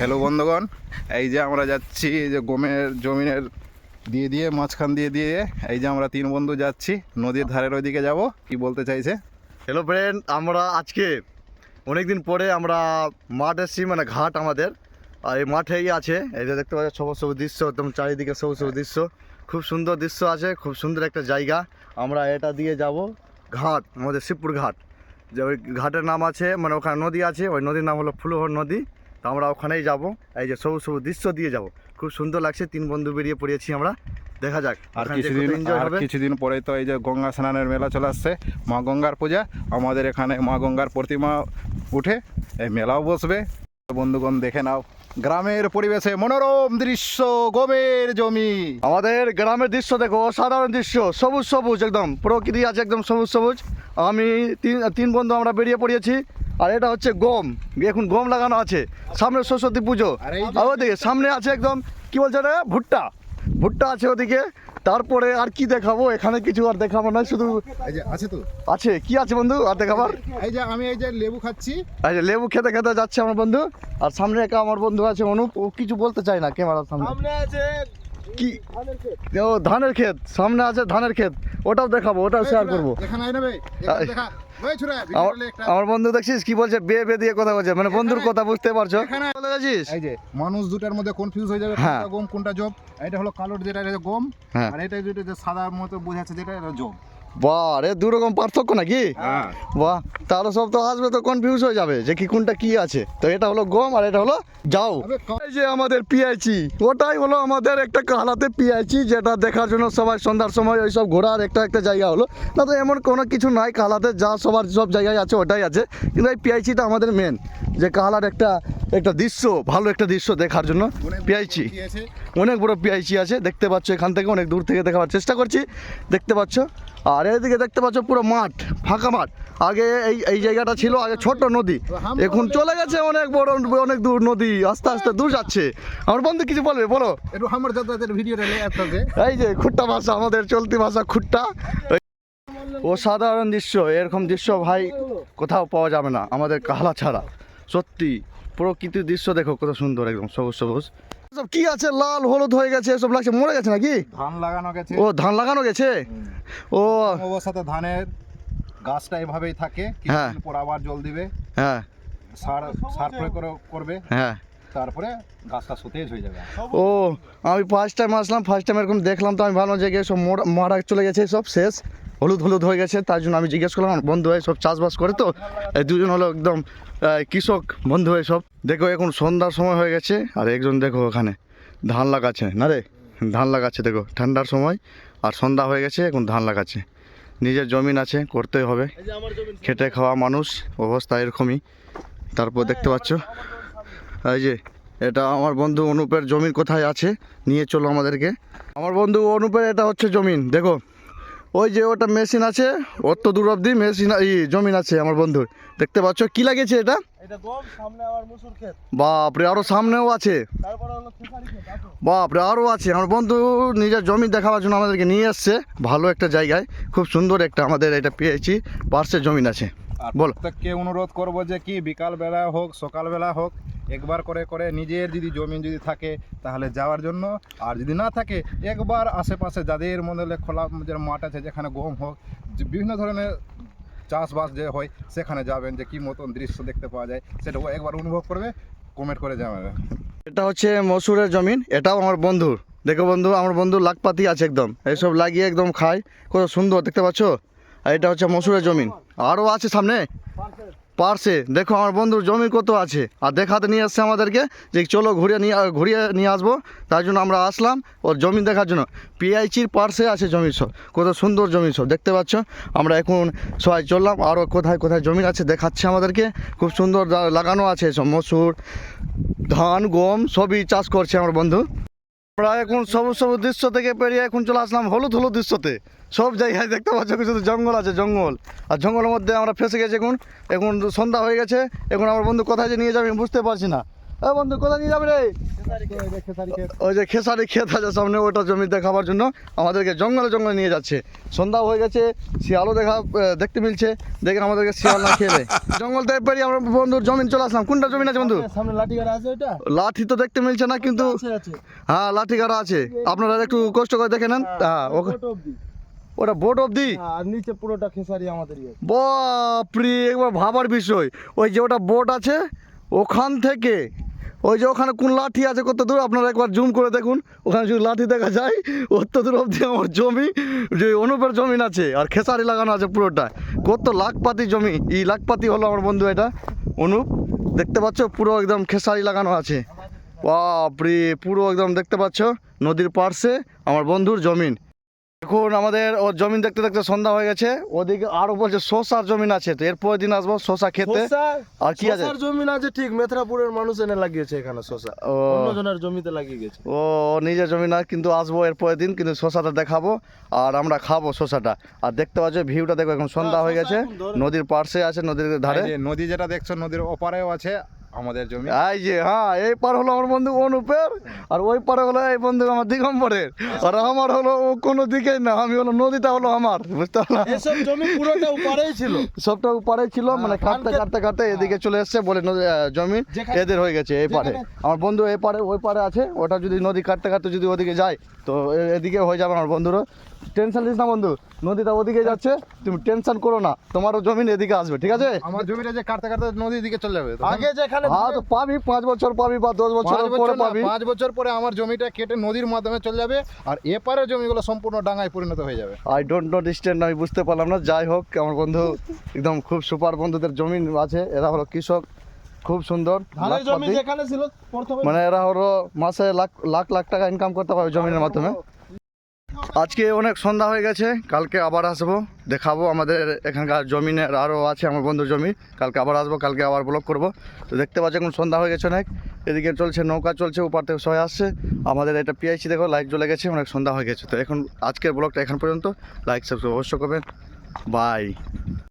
Hello বন্ধুগণ। এই যে আমরা যাচ্ছি, এই যে গমের জমিনের দিয়ে দিয়ে, মাঝখান দিয়ে দিয়ে, এই যে আমরা তিন বন্ধু যাচ্ছি, নদীর ধারের ওইদিকে যাব, কি বলতে চাইছে? হ্যালো ফ্রেন্ড আমরা আজকে অনেকদিন পরে আমরা মাঠ এসেছি মানে ঘাট আমাদের। আর এই মাঠেই আছে, এই যে দেখতে পাচ্ছি, সবুজ সবুজ দৃশ্য, একদম চারিদিকে সবুজ সবুজ দৃশ্য। খুব সুন্দর দৃশ্য আছে, খুব সুন্দর একটা জায়গা। আমরা এটা দিয়ে যাব ঘাট, আমাদের শিবপুর ঘাট। যে ওই ঘাটের নাম আছে মানে ওখানে নদী আছে, ওই নদীর নাম হলো ফুলহর নদী। তো আমরা ওখানেই যাব। এই যে সবুজ সবুজ দৃশ্য দিয়ে যাব। খুব সুন্দর লাগছে তিন বন্ধু বেরিয়ে পড়েছি আমরা। দেখা যাক আর কিছুদিন আর কিছুদিন পরে তো এই যে গঙ্গা স্নানের মেলা চলে আসছে মা গঙ্গার পূজা। আমাদের এখানে মা গঙ্গার প্রতিমা উঠে এই মেলাও বসবে। বন্ধুগণ দেখে নাও। গ্রামের পরিবেশে মনোরম দৃশ্য গমের জমি। আমাদের গ্রামের দৃশ্য দেখো অসাধারণ দৃশ্য। সবুজ সবুজ একদম। প্রকৃতি আছে একদম সবুজ সবুজ। আমি তিন তিন বন্ধু আমরা বেরিয়ে পড়িয়েছি। আর এটা হচ্ছে গম। এখন গম লাগানো আছে। সামনে সরস্বতী পুজো। আর ওদিকে সামনে আছে একদম কি বলছে রে ভুট্টা। ভুট্টা আছে ওদিকে। তারপরে আর কি দেখাবো? এখানে কিছু আর দেখাবো না শুধু আছে তো। আছে। কি আছে বন্ধু? আর দেখাবার? এই যে আমি এই যে লেবু খাচ্ছি। এই যে লেবু খেতে খেতে যাচ্ছে আমার বন্ধু। আর সামনে একা আমার বন্ধু আছে অনুপ ও কিছু বলতে চায় না ক্যামেরার সামনে। সামনে আছে কি? ও ধানের ক্ষেত সামনে আছে ধানের ক্ষেত ওটাও দেখাবো ওটাও শেয়ার করব। আমার বন্ধু দেখছিস কি বলছে? বে বে দিয়ে কথা বলছে। মানে বন্ধুর কথা বুঝতে পারছ? বলে গেছিস এই যে মানুষ দুটার মধ্যে কনফিউজ হয়ে যাবে হ্যাঁ। কোনটা গম কোনটা জব। এটা হলো কালোর যেটা গম। হ্যাঁ। আর এটা যেটা যে সাদার মতো বোঝাচ্ছে যেটা এটা জব। বাহ রে দু রকম পার্থক্য নাকি? হ্যাঁ। বাহ তাহলে সব তো আসবে তো কনফিউজ হয়ে যাবে যে কি কোনটা কি আছে। তো এটা হলো গম আর এটা হলো যাও এই যে আমাদের পিআইচি ওটাই হলো আমাদের একটা কালাতে পিআইচি যেটা দেখার জন্য সবাই সন্ধ্যার সময় ওই সব ঘোরার একটা একটা জায়গা হলো। না তো এমন কোনো কিছু নাই কালাতে যা সবার সব জায়গায় আছে ওটাই আছে। কিন্তু এই পিআইচিটা আমাদের মেন যে কালার একটা একটা দৃশ্য ভালো একটা দৃশ্য দেখার জন্য পিআইচি। অনেক বড় পিআইচি আছে দেখতে পাচ্ছ এখান থেকে অনেক দূর থেকে দেখাবার চেষ্টা করছি দেখতে পাচ্ছ। আর এদিকে দেখতে পাচ্ছ পুরো মাঠ ফাঁকা মাঠ। আগে এই এই জায়গাটা ছিল আগে ছোট নদী। এখন চলে গেছে অনেক বড় অনেক দূর নদী আস্তে আস্তে দূর যাচ্ছে। আমার বন্ধু কিছু বলবে বলো। আমার যাতায়াতের এই যে খুট্টা ভাষা আমাদের চলতি ভাষা খুট্টা। অসাধারণ দৃশ্য এরকম দৃশ্য ভাই কোথাও পাওয়া যাবে না আমাদের কাহলা ছাড়া। সত্যি প্রকৃতির দৃশ্য দেখো কত সুন্দর একদম সবুজ সবুজ। সব কি আছে? লাল হলুদ হয়ে গেছে সব লাগছে মরে গেছে নাকি? ধান লাগানো গেছে। ও ধান লাগানো গেছে? ও। অবস্থাতে ধানের গাছটা এভাবেই থাকে হ্যাঁ। কিছুদিন পর আবার জল দিবে। হ্যাঁ। সার সার প্রয়োগ করে- করবে। হ্যাঁ। তারপরে গাছটা সতেজ হয়ে যাবে। ও আমি ফার্স্ট টাইম আসলাম ফার্স্ট টাইম এরকম দেখলাম তো আমি ভাবলাম যে সব মারা চলে গেছে সব শেষ। হলুদ হলুদ হয়ে গেছে, তার জন্য আমি জিজ্ঞেস করলাম, বন্ধু হয়ে সব চাষবাস করে তো? এই দুজন হলো একদম কৃষক বন্ধু হয়ে সব। দেখো এখন সন্ধ্যার সময় হয়ে গেছে, আর একজন দেখো ওখানে, ধান লাগাচ্ছে, না রে? ধান লাগাচ্ছে, দেখো, ঠান্ডার সময়, আর সন্ধ্যা হয়ে গেছে, এখন ধান লাগাচ্ছে। নিজের জমিন আছে, করতেই হবে। খেটে খাওয়া মানুষ, অবস্থা এরকমই। তারপর দেখতে পাচ্ছ, এই যে, এটা আমার বন্ধু অনুপের জমিন কোথায় আছে? নিয়ে চলো আমাদেরকে। আমার বন্ধু অনুপের এটা হচ্ছে জমিন, দেখো। ওই যে ওটা মেশিন আছে অত দূর অব্দি মেশিন এই জমিন আছে আমার বন্ধুর। দেখতে পাচ্ছ? কি লাগিয়েছে এটা? বাপরে আরও সামনেও আছে। বাপরে আরও আছে। আমার বন্ধু নিজের জমি দেখাবার জন্য আমাদেরকে নিয়ে আসছে ভালো একটা জায়গায়। খুব সুন্দর একটা আমাদের এটা পেয়েছি। পার্শ্বের জমিন আছে। আর বলো। প্রত্যেককে অনুরোধ করব যে কি বিকালবেলা হোক সকালবেলা হোক একবার করে করে নিজের যদি জমি যদি থাকে তাহলে যাওয়ার জন্য। আর যদি না থাকে একবার আশেপাশে যাদের মনে খোলা যে মাঠ আছে যেখানে গম হোক বিভিন্ন ধরনের চাষবাস যে হয় সেখানে যাবেন যে কি মতন দৃশ্য দেখতে পাওয়া যায় সেটা একবার অনুভব করবে কমেন্ট করে যাবেন এটা হচ্ছে মসুরের জমিন এটাও আমার বন্ধুর। দেখো বন্ধু আমার বন্ধু লাখপাতি আছে একদম। এইসব লাগিয়ে একদম খায়। কত সুন্দর দেখতে পাচ্ছ? আর এটা হচ্ছে মসুরের জমিন। আরও আছে সামনে? পার্সে দেখো আমার বন্ধুর জমি কত আছে। আর দেখাতে নিয়ে আসছে আমাদেরকে যে চলো ঘুরিয়ে নিয়ে ঘুরিয়ে নিয়ে আসব। তার জন্য আমরা আসলাম ওর জমি দেখার জন্য। পিআইচির পার্সে আছে জমি সব। কত সুন্দর জমি সব। দেখতে পাচ্ছ? আমরা এখন সবাই চললাম। আরও কোথায় কোথায় জমি আছে দেখাচ্ছে আমাদেরকে। খুব সুন্দর লাগানো আছে সব মসুর, ধান, গম সবই চাষ করছে আমার বন্ধু। আমরা এখন সবুজ সবুজ দৃশ্য থেকে পেরিয়ে এখন চলে আসলাম হলুদ হলুদ দৃশ্যতে। সব জায়গায় দেখতে পাচ্ছ শুধু জঙ্গল আছে, জঙ্গল। আর জঙ্গলের মধ্যে আমরা ফেসে গেছি এখন। এখন সন্ধ্যা হয়ে গেছে। এখন আমার বন্ধু কোথায় যে নিয়ে যাবে বুঝতে পারছি না। এ বন্ধু কোথায় নিয়ে যাবে রে? ওই যে খেসারি ক্ষেত আছে সামনে ওটা জমি দেখাবার জন্য আমাদেরকে জঙ্গলে জঙ্গলে নিয়ে যাচ্ছে। সন্ধ্যা হয়ে গেছে শিয়ালও দেখা দেখতে মিলছে। দেখেন আমাদেরকে শিয়াল না খেলে জঙ্গল থেকে পেরিয়ে আমরা বন্ধুর জমিন চলে আসলাম। কোনটা জমিন আছে বন্ধু? সামনে লাঠি গাড়া আছে ওইটা? লাঠি তো দেখতে মিলছে না কিন্তু হ্যাঁ লাঠি গাড়া আছে। আপনারা একটু কষ্ট করে দেখে নেন। হ্যাঁ ওকে- ওটা বোট অবধি? হ্যাঁ, আর নিচে পুরোটা খেসারি আমাদের বাপরে একবার ভাবার বিষয়। ওই যে ওটা বোট আছে ওখান থেকে ওই যে ওখানে কোন লাঠি আছে কত দূর? আপনারা একবার জুম করে দেখুন। ওখানে যদি লাঠি দেখা যায়, অত দূর অবধি আমার জমি, যে অনুপের জমিন আছে, আর খেসারি লাগানো আছে পুরোটা। কত লাখপাতি জমি। এই লাখপাতি হলো আমার বন্ধু এটা, অনুপ। দেখতে পাচ্ছ? পুরো একদম খেসারি লাগানো আছে। বাপরে, পুরো একদম দেখতে পাচ্ছ? নদীর পার্শ্বে আমার বন্ধুর জমিন। এখন আমাদের ওর জমিন দেখতে দেখতে সন্ধ্যা হয়ে গেছে ওদিকে আরও বলছে শসার জমিন আছে তো এরপরের দিন আসব শসা খেতে। আর কি আছে? শসার জমিন আছে ঠিক মেথরাপুরের মানুষ এনে লাগিয়েছে এখানে শসা ও। অন্যজনের জমিতে লাগিয়ে গেছে। ও নিজের জমি না কিন্তু আসব এরপরের দিন কিন্তু শসাটা দেখাবো আর আমরা খাব শসাটা আর দেখতে পাচ্ছ ভিউটা দেখো এখন সন্ধ্যা হয়ে গেছে এখন ধরে- নদীর পার্শ্বে আছে নদীর ধারে। নদী যেটা দেখছ নদীর ওপারেও আছে আমাদের জমি। এই যে হ্যাঁ এই পার হলো আমার বন্ধু অনুপের আর ওই পারে হলো এই বন্ধু আমার দিগম্বরের। আর আমার হলো ও কোনো দিকেই না আমি হলো নদীটা হলো আমার বুঝতে পারলাম এসব জমি পুরোটা উপারেই ছিল। সবটা পারে ছিল মানে কাটতে কাটতে কাটতে এদিকে চলে এসছে বলে জমি এদের হয়ে গেছে এই পারে। আমার বন্ধু এই পারে ওই পারে আছে ওটা যদি নদী কাটতে কাটতে যদি ওদিকে যায় তো এদিকে হয়ে যাবে আমার বন্ধুরও। টেনশন নিস না বন্ধু নদীটা ওদিকে যাচ্ছে তুমি টেনশন করো না তোমারও জমিন এদিকে আসবে ঠিক আছে? আমার জমিটা যে কাটতে কাটতে নদীর দিকে চলে যাবে। আগে যেখানে হ্যাঁ তো পাবি পাঁচ বছর পাবি বা দশ বছর পরে পাবি। পাঁচ বছর পরে আমার জমিটা কেটে নদীর মাধ্যমে চলে যাবে আর এপারের জমিগুলো সম্পূর্ণ ডাঙায় পরিণত হয়ে যাবে। আই ডোন্ট নো ডিস্টেন্ট আমি বুঝতে পারলাম না। যাই হোক আমার বন্ধু একদম খুব সুপার বন্ধুদের জমিন আছে। এরা হলো কৃষক খুব সুন্দর জমি মানে এরা হলো মাসে লাখ লাখ লাখ টাকা ইনকাম করতে পারবে জমির মাধ্যমে। আজকে অনেক সন্ধ্যা হয়ে গেছে, কালকে আবার আসব, দেখাবো আমাদের এখানকার জমিনের আরও আছে আমার বন্ধুর জমি, কালকে আবার আসব, কালকে আবার ব্লক করব। তো দেখতে পাচ্ছি এখন সন্ধ্যা হয়ে গেছে অনেক, এদিকে চলছে, নৌকা চলছে উপার থেকে সবাই আসছে। আমাদের এটা পিআইসি দেখো লাইট জ্বলে গেছে, অনেক সন্ধ্যা হয়ে গেছে। তো এখন আজকের ব্লগটা এখন পর্যন্ত লাইক সাবস্ক্রাইব অবশ্য করবেন। বাই